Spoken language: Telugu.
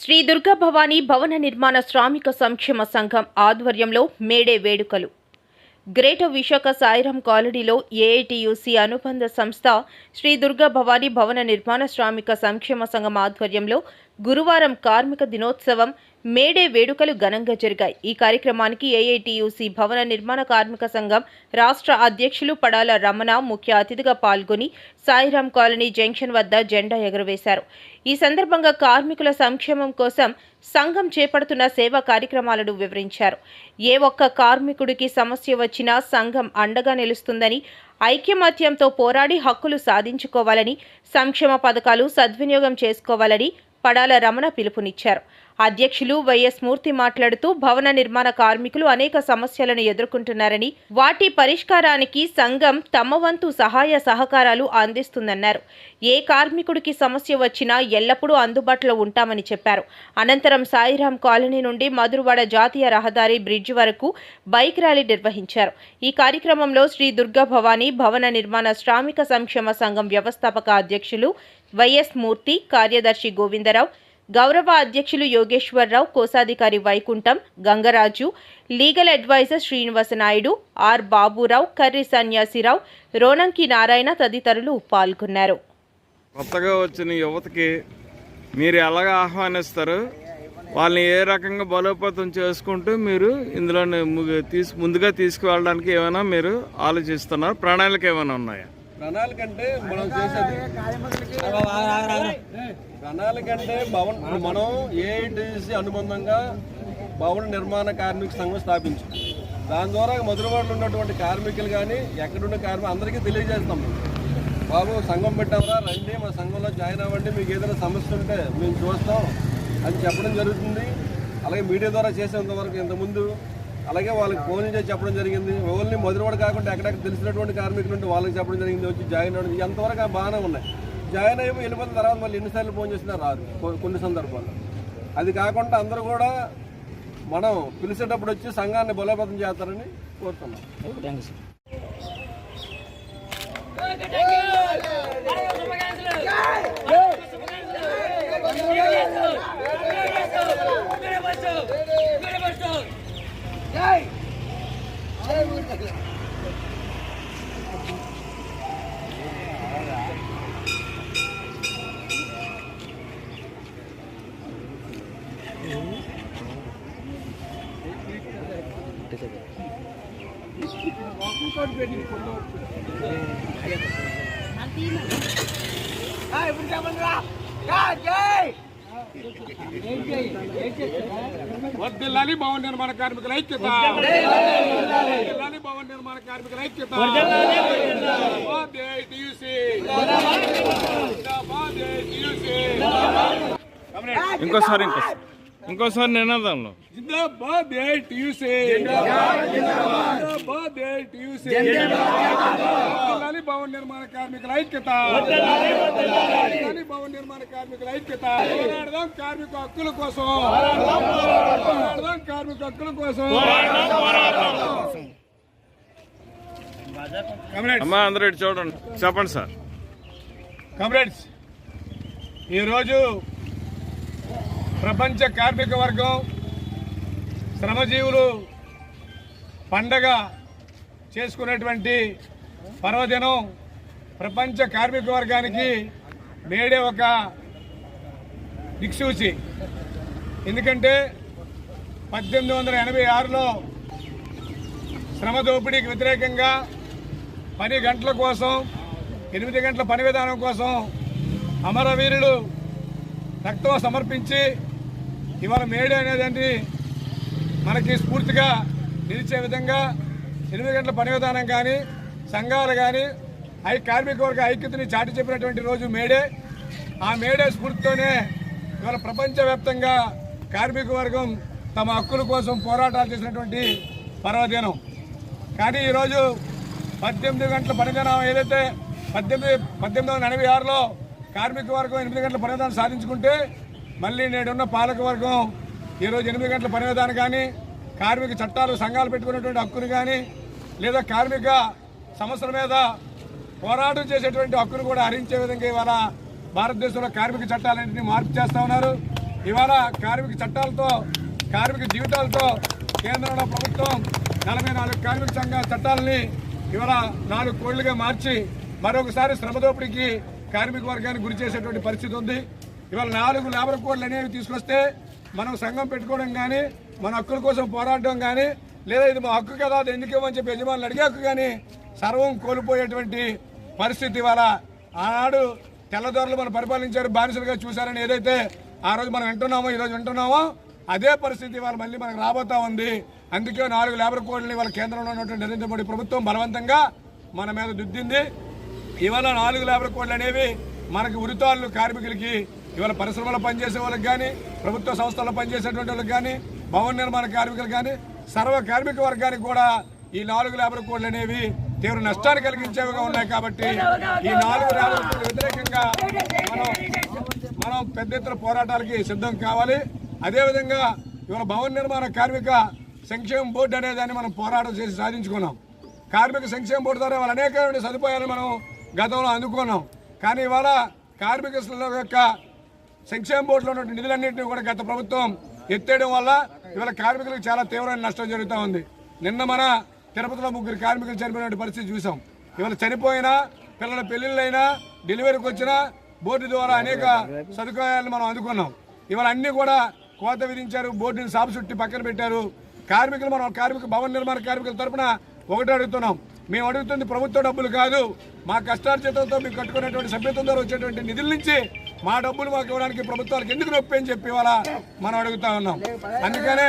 శ్రీ దుర్గా భవానీ భవన నిర్మాణ శ్రామిక సంక్షేమ సంఘం ఆధ్వర్యంలో మేడే వేడుకలు. గ్రేటర్ విశాఖ సాయిరాం కాలనీలో ఏఐటియుసి అనుబంధ సంస్థ శ్రీ దుర్గా భవానీ భవన నిర్మాణ శ్రామిక సంక్షేమ సంఘం ఆధ్వర్యంలో గురువారం కార్మిక దినోత్సవం మేడే వేడుకలు ఘనంగా జరిగాయి. ఈ కార్యక్రమానికి ఏఐటియుసి భవన నిర్మాణ కార్మిక సంఘం రాష్ట్ర అధ్యక్షులు పడాల రమణ ముఖ్య అతిథిగా పాల్గొని సాయిరాం కాలనీ జంక్షన్ వద్ద జెండా ఎగురవేశారు. ఈ సందర్భంగా కార్మికుల సంక్షేమం కోసం సంఘం చేపడుతున్న సేవా కార్యక్రమాలను వివరించారు. ఏ ఒక్క కార్మికుడికి సమస్య వచ్చినా సంఘం అండగా నిలుస్తుందని ఐక్యమత్యంతో పోరాడి హక్కులు సాధించుకోవాలని సంక్షేమ పథకాలు సద్వినియోగం చేసుకోవాలని పడాల రమణ పిలుపునిచ్చారు. అధ్యక్షులు వైఎస్ మూర్తి మాట్లాడుతూ భవన నిర్మాణ కార్మికులు అనేక సమస్యలను ఎదుర్కొంటున్నారని వాటి పరిష్కారానికి సంఘం తమ వంతు సహాయ సహకారాలు అందిస్తుందన్నారు. ఏ కార్మికుడికి సమస్య వచ్చినా ఎల్లప్పుడూ అందుబాటులో ఉంటామని చెప్పారు. అనంతరం సాయిరాం కాలనీ నుండి మధురవాడ జాతీయ రహదారి బ్రిడ్జ్ వరకు బైక్ ర్యాలీ నిర్వహించారు. ఈ కార్యక్రమంలో శ్రీ దుర్గా భవానీ భవన నిర్మాణ శ్రామిక సంక్షేమ సంఘం వ్యవస్థాపక అధ్యక్షులు వైఎస్ మూర్తి కార్యదర్శి గోవిందరావు గౌరవ అధ్యక్షులు యోగేశ్వరరావు కోశాధికారి Vaikuntham Gangaraju legal advisor Srinivasa Naidu R Baburao Karri Sanyasirao Ronanki Narayana తదితరులు పాల్గొన్నారు. కొత్తగా వచ్చిన యువతకి మీరు ఎలాగ ఆహ్వానిస్తారు? వాళ్ళని ఏ రకంగా బలోపేతం చేసుకుంటూ మీరు ఇందులో తీసు ముందుగా తీసుకువెళ్ళడానికి ఏమైనా మీరు ఆలోచిస్తున్నారు? ప్రణాళిక ఏమైనా ఉన్నాయా? ప్రణాళిక అంటే మనం చేసేది. కణాల కంటే భవన్ మనం ఏఐటీసీ అనుబంధంగా భవన నిర్మాణ కార్మిక సంఘం స్థాపించాం. దాని ద్వారా మధురవాడలో ఉన్నటువంటి కార్మికులు కానీ ఎక్కడున్న కార్మికులు అందరికీ తెలియజేస్తాం. బాబు సంఘం పెట్టామరా రండి మా సంఘంలో జాయిన్ అవ్వండి. మీకు ఏదైనా సమస్య ఉంటే మేము చూస్తాం అని చెప్పడం జరుగుతుంది. అలాగే మీడియా ద్వారా చేసేంతవరకు ఇంతకుముందు అలాగే వాళ్ళకి ఫోన్ చేసి చెప్పడం జరిగింది. ఓన్లీ మధురవాడ కాకుండా ఎక్కడెక్కడ తెలిసినటువంటి కార్మికులు ఉంటే వాళ్ళకి చెప్పడం జరిగింది. వచ్చి జాయిన్ అవ్వడం. ఎంతవరకు ఆ బాగానే ఉన్నాయి. జాయిన్ అయ్యి వెళ్ళిపోయిన తర్వాత మళ్ళీ ఎన్నిసార్లు ఫోన్ చేసినా రాదు కొ- కొన్ని సందర్భాల్లో అది కాకుండా అందరూ కూడా మనం పిలిచేటప్పుడు వచ్చి సంఘాన్ని బలోపేతం చేస్తారని కోరుతున్నాం వర్దిల్లాలి భవన నిర్మాణ కార్మికుల ఐక్యత వర్దిల్లాలి భవన నిర్మాణ కార్మికుల ఐక్యత జిందాబాద్ ఏఐటీయూసీ. జిందాబాద్ ఏఐటీయూసీ. ఇంకోసారి ఇంకోసారి ఇంకోసారి నినాదంలో జిందాబాద్ ఏఐటీయూసీ. జిందాబాద్ ఏఐటీయూసీ. వర్దిల్లాలి భవన నిర్మాణ కార్మికుల ఐక్యత. భవన నిర్మాణ కార్మికుల ఐక్యత. పోరాడదాం కార్మిక హక్కుల కోసం. పోరాడదాం కార్మిక హక్కుల కోసం. అమ్మా అందరూ చూడండి. చెప్పండి సార్. కామ్రేడ్స్ ఈరోజు ప్రపంచ కార్మిక వర్గం శ్రమజీవులు పండగ చేసుకునేటువంటి పర్వదినం ప్రపంచ కార్మిక వర్గానికి నేడే ఒక దిక్సూచి. ఎందుకంటే పద్దెనిమిది వందల ఎనభై ఆరులో శ్రమ దోపిడీకి వ్యతిరేకంగా పని గంటల కోసం ఎనిమిది గంటల పని విధానం కోసం అమరవీరులు రక్తం సమర్పించి ఇవాళ మేడే అనేదాన్ని మనకి స్ఫూర్తిగా నిలిచే విధంగా ఎనిమిది గంటల పని విధానం కానీ సంఘాలు కానీ ఐ కార్మిక వర్గ ఐక్యతని చాటి చెప్పినటువంటి రోజు మేడే. ఆ మేడే స్ఫూర్తితోనే ఇవాళ ప్రపంచవ్యాప్తంగా కార్మిక వర్గం తమ హక్కుల కోసం పోరాటాలు చేసినటువంటి పర్వదినం. కానీ ఈరోజు పద్దెనిమిది గంటల పనిదినం ఏదైతే పద్దెనిమిది పద్దెనిమిది వందల ఎనభై ఆరులో కార్మిక వర్గం ఎనిమిది గంటల పనిదానం సాధించుకుంటే మళ్ళీ నేడున్న పాలకవర్గం ఈరోజు ఎనిమిది గంటల పనివిధానం కానీ కార్మిక చట్టాలు సంఘాలు పెట్టుకున్నటువంటి హక్కును కానీ లేదా కార్మిక సమస్యల మీద పోరాటం చేసేటువంటి హక్కును కూడా హరించే విధంగా ఇవాళ భారతదేశంలో కార్మిక చట్టాలన్నింటినీ మార్పు చేస్తా ఉన్నారు. ఇవాళ కార్మిక చట్టాలతో కార్మిక జీవితాలతో కేంద్రంలో ప్రభుత్వం నలభై నాలుగు కార్మిక సంఘ చట్టాలని ఇవాళ నాలుగు కోళ్ళుగా మార్చి మరొకసారి శ్రమ దోపిడీకి కార్మిక వర్గాన్ని గురి చేసేటువంటి పరిస్థితి ఉంది. ఇవాళ నాలుగు లేబర్ కోడ్లు అనేవి తీసుకొస్తే మనం సంఘం పెట్టుకోవడం కానీ మన హక్కుల కోసం పోరాడడం కానీ లేదా ఇది మా హక్కు కదా అది ఎందుకు ఇవ్వని చెప్పి యజమానులు అడిగే హక్కు కానీ సర్వం కోల్పోయేటువంటి పరిస్థితి ఇవాళ ఆనాడు తెల్లదొరలు మనం పరిపాలించారు బానిసలుగా చూశారని ఏదైతే ఆ రోజు మనం వింటున్నామో ఈరోజు వింటున్నామో అదే పరిస్థితి ఇవాళ మళ్ళీ మనకు రాబోతా ఉంది. అందుకే నాలుగు లేబర్ కోడ్లని వాళ్ళ కేంద్రంలో ఉన్నటువంటి నరేంద్ర మోడీ ప్రభుత్వం బలవంతంగా మన మీద దుద్దింది. ఇవాళ నాలుగు లేబర్ కోడ్లు అనేవి మనకి ఉరితాళ్ళు కార్మికులకి ఇవాళ పరిశ్రమలో పనిచేసే వాళ్ళకి కానీ ప్రభుత్వ సంస్థల్లో పనిచేసేటువంటి వాళ్ళకి కానీ భవన నిర్మాణ కార్మికులు కానీ సర్వ కార్మిక వర్గానికి కూడా ఈ నాలుగు లేబర్ కోడ్లు అనేవి తీవ్ర నష్టాన్ని కలిగించేవిగా ఉన్నాయి కాబట్టి ఈ నాలుగు లేబర్ కోడ్లు వ్యతిరేకంగా మనం మనం పెద్ద ఎత్తున పోరాటాలకి సిద్ధం కావాలి. అదేవిధంగా ఇవాళ భవన నిర్మాణ కార్మిక సంక్షేమ బోర్డు అనే దాన్ని మనం పోరాటం చేసి సాధించుకున్నాం. కార్మిక సంక్షేమ బోర్డు ద్వారా వాళ్ళ అనేకమైన సదుపాయాలు మనం గతంలో అందుకున్నాం. కానీ ఇవాళ కార్మిక యొక్క సంక్షేమ బోర్డులో ఉన్న నిధులన్నింటినీ కూడా గత ప్రభుత్వం ఎత్తేయడం వల్ల ఇవాళ కార్మికులకు చాలా తీవ్రమైన నష్టం జరుగుతూ ఉంది. నిన్న మన తిరుపతిలో ముగ్గురు కార్మికులు చనిపోయిన పరిస్థితి చూసాం. ఇవాళ చనిపోయినా పిల్లల పెళ్ళిళ్ళైనా డెలివరీకి వచ్చినా బోర్డు ద్వారా అనేక సదుపాయాలను మనం అందుకున్నాం. ఇవాళ అన్నీ కూడా కోత విధించారు బోర్డుని సాపు చుట్టి పక్కన పెట్టారు. కార్మికులు మనం కార్మిక భవన నిర్మాణ కార్మికుల తరపున ఒకటి అడుగుతున్నాం. మేము అడుగుతుంది ప్రభుత్వ డబ్బులు కాదు మా కష్టార్జితంతో మీకు కట్టుకునేటువంటి సభ్యత్వం ద్వారా వచ్చేటువంటి నిధుల నుంచి మా డబ్బులు మాకు ఇవ్వడానికి ప్రభుత్వాలకు ఎందుకు నొప్పి అని చెప్పి ఇవాళ మనం అడుగుతా ఉన్నాం. అందుకనే